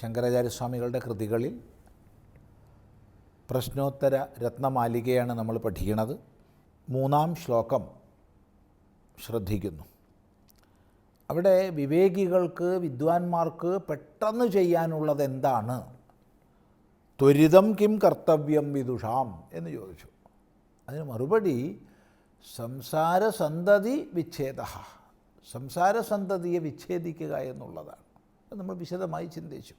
ശങ്കരാചാര്യസ്വാമികളുടെ കൃതികളിൽ പ്രശ്നോത്തര രത്നമാലികയാണ് നമ്മൾ പഠിക്കുന്നത് മൂന്നാം ശ്ലോകം ശ്രദ്ധിക്കുന്നു. അവിടെ വിവേകികൾക്ക് വിദ്വാൻമാർക്ക് പെട്ടെന്ന് ചെയ്യാനുള്ളത് എന്താണ്? ത്വരിതം കിം കർത്തവ്യം വിദുഷാം എന്ന് ചോദിച്ചു. അതിന് മറുപടി സംസാരസന്തതി വിച്ഛേദ സംസാരസന്തതിയെ വിച്ഛേദിക്കുക എന്നുള്ളതാണ്. നമ്മൾ വിശദമായി ചിന്തിച്ചു.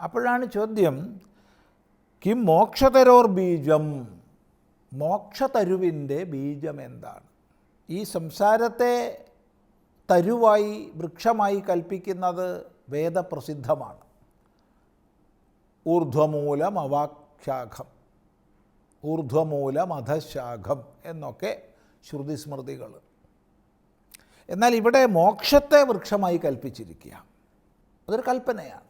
അപ്പോഴാണ് ചോദ്യം കിം മോക്ഷതരോർ ബീജം? മോക്ഷതരുവിന്റെ ബീജം എന്താണ്? ഈ സംസാരത്തെ തരുവായി വൃക്ഷമായി കൽപ്പിക്കുന്നത് വേദപ്രസിദ്ധമാണ്. ഊർധ്വമൂലം അവാക്ഷാഖം ഊർധ്വമൂലം അധശാഖം എന്നൊക്കെ ശ്രുതിസ്മൃതികൾ. എന്നാൽ ഇവിടെ മോക്ഷത്തെ വൃക്ഷമായി കൽപ്പിച്ചിരിക്കുക അതൊരു കൽപ്പനയാണ്.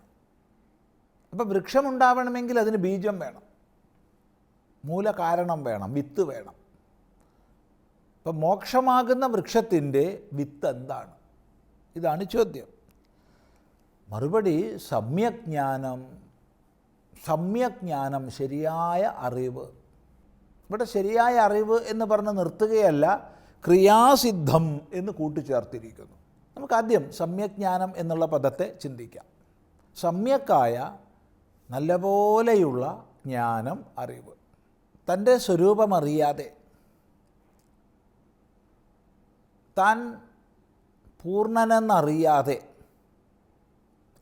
അപ്പം വൃക്ഷമുണ്ടാവണമെങ്കിൽ അതിന് ബീജം വേണം. മൂലകാരണം വേണം വിത്ത് വേണം. അപ്പം മോക്ഷമാകുന്ന വൃക്ഷത്തിന്റെ വിത്ത് എന്താണ്? ഇതാണ് ചോദ്യം. മറുപടി സമ്യജ്ഞാനം സമ്യജ്ഞാനം ശരിയായ അറിവ്. ഇവിടെ ശരിയായ അറിവ് എന്ന് പറഞ്ഞ് നിർത്തുകയല്ല ക്രിയാസിദ്ധം എന്ന് കൂട്ടിച്ചേർത്തിരിക്കുന്നു. നമുക്കാദ്യം സമ്യജ്ഞാനം എന്നുള്ള പദത്തെ ചിന്തിക്കാം. സമ്യക്കായ നല്ലപോലെയുള്ള ജ്ഞാനം അറിവ്. തന്റെ സ്വരൂപമറിയാതെ താൻ പൂർണനെന്നറിയാതെ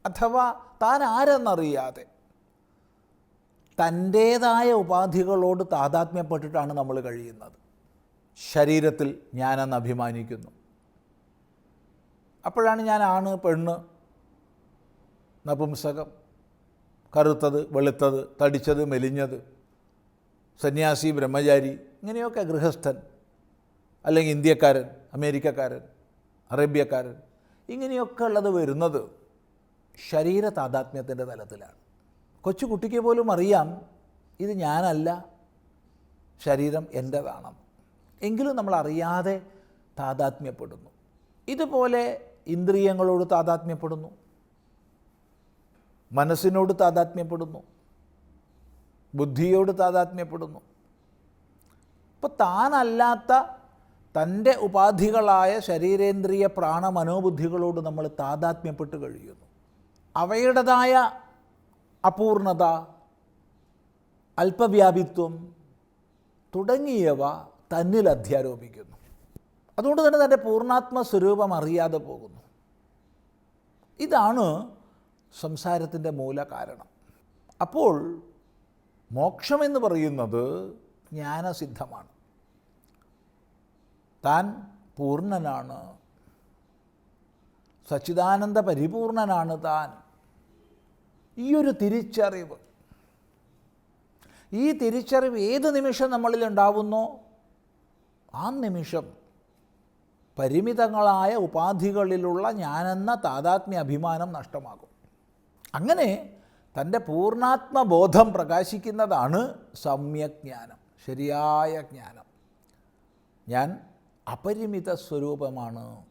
അഥവാ താൻ ആരെന്നറിയാതെ തന്റേതായ ഉപാധികളോട് താതാത്മ്യപ്പെട്ടിട്ടാണ് നമ്മൾ കഴിയുന്നത്. ശരീരത്തിൽ ഞാനെന്ന് അഭിമാനിക്കുന്നു. അപ്പോഴാണ് ഞാൻ ആണ് പെണ്ണ് നപുംസകം കറുത്തത് വെളുത്തത് തടിച്ചത് മെലിഞ്ഞത്. സന്യാസി ബ്രഹ്മചാരി ഇങ്ങനെയൊക്കെ ഗൃഹസ്ഥൻ അല്ലെങ്കിൽ ഇന്ത്യക്കാരൻ അമേരിക്കക്കാരൻ അറേബ്യക്കാരൻ ഇങ്ങനെയൊക്കെ ഉള്ളത് വരുന്നത് ശരീര താതാത്മ്യത്തിന്റെ തലത്തിലാണ്. കൊച്ചു കുട്ടിക്ക് പോലും അറിയാം ഇത് ഞാനല്ല ശരീരം എന്റേതാണെന്ന് എങ്കിലും നമ്മൾ അറിയാതെ താതാത്മ്യപ്പെടുന്നു. ഇതുപോലെ ഇന്ദ്രിയങ്ങളോട് താതാത്മ്യപ്പെടുന്നു. മനസ്സിനോട് താതാത്മ്യപ്പെടുന്നു. ബുദ്ധിയോട് താതാത്മ്യപ്പെടുന്നു. അപ്പോൾ താനല്ലാത്ത തന്റെ ഉപാധികളായ ശരീരേന്ദ്രിയ പ്രാണ മനോബുദ്ധികളോട് നമ്മൾ താതാത്മ്യപ്പെട്ട് കഴിയുന്നു. അവയുടേതായ അപൂർണത അല്പവ്യാപിത്വം തുടങ്ങിയവ തന്നിൽ അധ്യാരോപിക്കുന്നു. അതുകൊണ്ട് തന്നെ തന്റെ പൂർണാത്മ സ്വരൂപം അറിയാതെ പോകുന്നു. ഇതാണ് സംസാരത്തിന്റെ മൂല കാരണം. അപ്പോൾ മോക്ഷമെന്ന് പറയുന്നത് ജ്ഞാനസിദ്ധമാണ്. താൻ പൂർണനാണ്. സച്ചിദാനന്ദ പരിപൂർണനാണ് താൻ. ഈ ഒരു തിരിച്ചറിവ്. ഈ തിരിച്ചറിവ് ഏത് നിമിഷം നമ്മളിൽ ഉണ്ടാവുന്നോ? ആ നിമിഷം പരിമിതങ്ങളായ ഉപാധികളിലുള്ള ഞാനെന്ന താതാത്മ്യ അഭിമാനം നഷ്ടമാകും. അങ്ങനെ തന്റെ പൂർണാത്മബോധം പ്രകാശിക്കുന്നതാണ് സമ്യജ്ഞാനം ശരിയായ ജ്ഞാനം. ഞാൻ അപരിമിത സ്വരൂപമാണ്.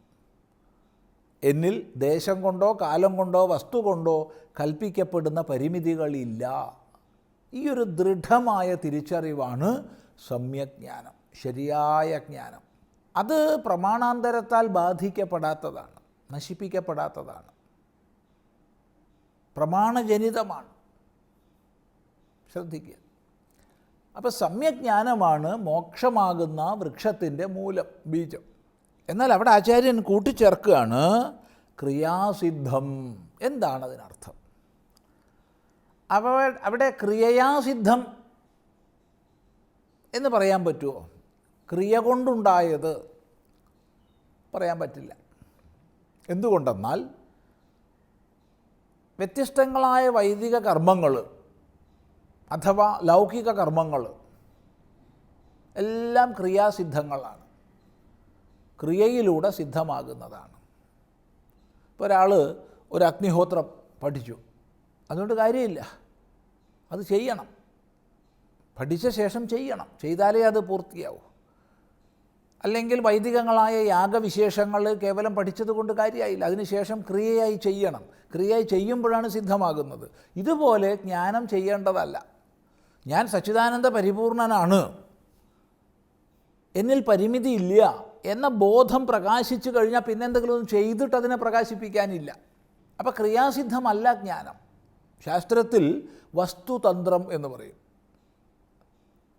എന്നിൽ ദേശം കൊണ്ടോ കാലം കൊണ്ടോ വസ്തു കൊണ്ടോ കൽപ്പിക്കപ്പെടുന്ന പരിമിതികളില്ല. ഈ ഒരു ദൃഢമായ തിരിച്ചറിവാണ് സമ്യജ്ഞാനം ശരിയായ ജ്ഞാനം. അത് പ്രമാണാന്തരത്താൽ ബാധിക്കപ്പെടാത്തതാണ് നശിപ്പിക്കപ്പെടാത്തതാണ്. പ്രമാണജനിതമാണ്. ശ്രദ്ധിക്കുക. അപ്പോൾ സമ്യജ്ഞാനമാണ് മോക്ഷമാകുന്ന വൃക്ഷത്തിന്റെ മൂലം ബീജം. എന്നാൽ അവിടെ ആചാര്യൻ കൂട്ടിച്ചേർക്കുകയാണ് ക്രിയാസിദ്ധം എന്താണ് അതിനർത്ഥം? അവ അവിടെ ക്രിയയാസിദ്ധം എന്ന് പറയാൻ പറ്റുമോ ക്രിയ കൊണ്ടുണ്ടായത് പറയാൻ പറ്റില്ല. എന്തുകൊണ്ടെന്നാൽ വ്യത്യസ്തങ്ങളായ വൈദിക കർമ്മങ്ങൾ അഥവാ ലൗകിക കർമ്മങ്ങൾ എല്ലാം ക്രിയാസിദ്ധങ്ങളാണ്. ക്രിയയിലൂടെ സിദ്ധമാകുന്നതാണ്. ഇപ്പോൾ ഒരാൾ ഒരു അഗ്നിഹോത്രം പഠിച്ചു. അതുകൊണ്ട് കാര്യമില്ല. അത് ചെയ്യണം. പഠിച്ച ശേഷം ചെയ്യണം. ചെയ്താലേ അത് പൂർത്തിയാവൂ. അല്ലെങ്കിൽ വൈദികങ്ങളായ യാഗവിശേഷങ്ങൾ കേവലം പഠിച്ചത് കൊണ്ട് കാര്യമായില്ല അതിനുശേഷം ക്രിയയായി ചെയ്യണം. ക്രിയയായി ചെയ്യുമ്പോഴാണ് സിദ്ധമാകുന്നത്. ഇതുപോലെ ജ്ഞാനം ചെയ്യേണ്ടതല്ല. ഞാൻ സച്ചിദാനന്ദ പരിപൂർണനാണ്. എന്നിൽ പരിമിതിയില്ല എന്ന ബോധം പ്രകാശിച്ചു കഴിഞ്ഞാൽ പിന്നെ എന്തെങ്കിലും ഒന്ന് ചെയ്തിട്ട് അതിനെ പ്രകാശിപ്പിക്കാനില്ല. അപ്പോൾ ക്രിയാസിദ്ധമല്ല ജ്ഞാനം. ശാസ്ത്രത്തിൽ വസ്തുതന്ത്രം എന്ന് പറയും.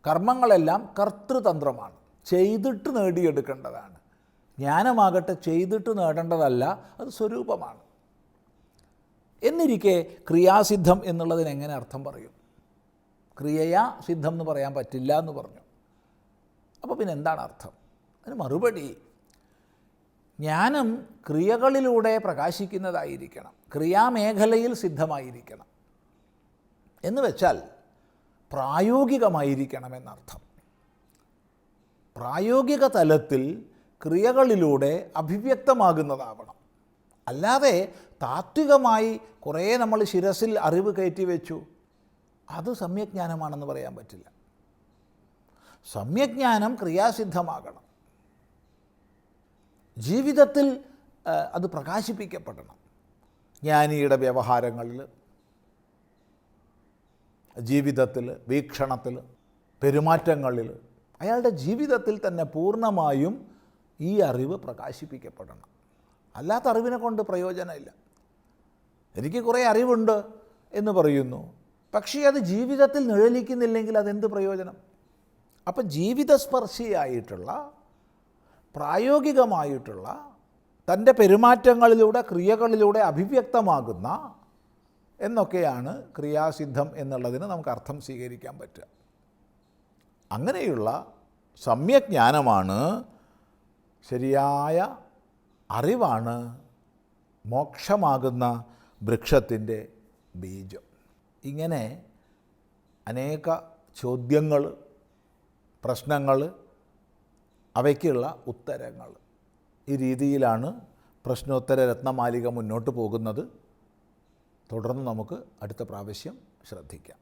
കർമ്മങ്ങളെല്ലാം കർത്തൃതന്ത്രമാണ്. ചെയ്തിട്ട് നേടിയെടുക്കേണ്ടതാണ്. ജ്ഞാനമാകട്ടെ ചെയ്തിട്ട് നേടേണ്ടതല്ല അത് സ്വരൂപമാണ്. എന്നിരിക്കെ ക്രിയാസിദ്ധം എന്നുള്ളതിന് എങ്ങനെ അർത്ഥം പറയും? ക്രിയയാ സിദ്ധം എന്ന് പറയാൻ പറ്റില്ല എന്ന് പറഞ്ഞു. അപ്പോൾ പിന്നെ എന്താണ് അർത്ഥം? അതിന് മറുപടി ജ്ഞാനം ക്രിയകളിലൂടെ പ്രകാശിക്കുന്നതായിരിക്കണം. ക്രിയാമേഖലയിൽ സിദ്ധമായിരിക്കണം. എന്ന് വെച്ചാൽ പ്രായോഗികമായിരിക്കണം എന്നർത്ഥം. പ്രായോഗിക തലത്തിൽ ക്രിയകളിലൂടെ അഭിവ്യക്തമാകുന്നതാവണം. അല്ലാതെ താത്വികമായി കുറേ നമ്മൾ ശിരസിൽ അറിവ് കയറ്റി വെച്ചു. അത് സമ്യജ്ഞാനമാണെന്ന് പറയാൻ പറ്റില്ല. സമ്യജ്ഞാനം ക്രിയാസിദ്ധമാകണം. ജീവിതത്തിൽ അത് പ്രകാശിപ്പിക്കപ്പെടണം. ജ്ഞാനിയുടെ വ്യവഹാരങ്ങളിൽ ജീവിതത്തിൽ വീക്ഷണത്തിൽ പെരുമാറ്റങ്ങളിൽ അയാളുടെ ജീവിതത്തിൽ തന്നെ പൂർണമായും ഈ അറിവ് പ്രകാശിപ്പിക്കപ്പെടണം. അല്ലാത്ത അറിവിനെ കൊണ്ട് പ്രയോജനമില്ല. എനിക്ക് കുറേ അറിവുണ്ട് എന്ന് പറയുന്നു. പക്ഷേ അത് ജീവിതത്തിൽ നിഴലിക്കുന്നില്ലെങ്കിൽ അതെന്ത് പ്രയോജനം? അപ്പം ജീവിതസ്പർശിയായിട്ടുള്ള പ്രായോഗികമായിട്ടുള്ള തന്റെ പെരുമാറ്റങ്ങളിലൂടെ ക്രിയകളിലൂടെ അഭിവ്യക്തമാകുന്ന എന്നൊക്കെയാണ് ക്രിയാസിദ്ധം എന്നുള്ളതിന് നമുക്ക് അർത്ഥം സ്വീകരിക്കാൻ പറ്റുക. അങ്ങനെയുള്ള സമ്യജ്ഞാനമാണ് ശരിയായ അറിവാണ് മോക്ഷമാകുന്ന വൃക്ഷത്തിന്റെ ബീജം. ഇങ്ങനെ അനേക ചോദ്യങ്ങൾ പ്രശ്നങ്ങൾ അവയ്ക്കുള്ള ഉത്തരങ്ങൾ ഈ രീതിയിലാണ് പ്രശ്നോത്തര രത്നമാലിക മുന്നോട്ട് പോകുന്നത്. തുടർന്ന് നമുക്ക് അടുത്ത പ്രാവശ്യം ശ്രദ്ധിക്കാം.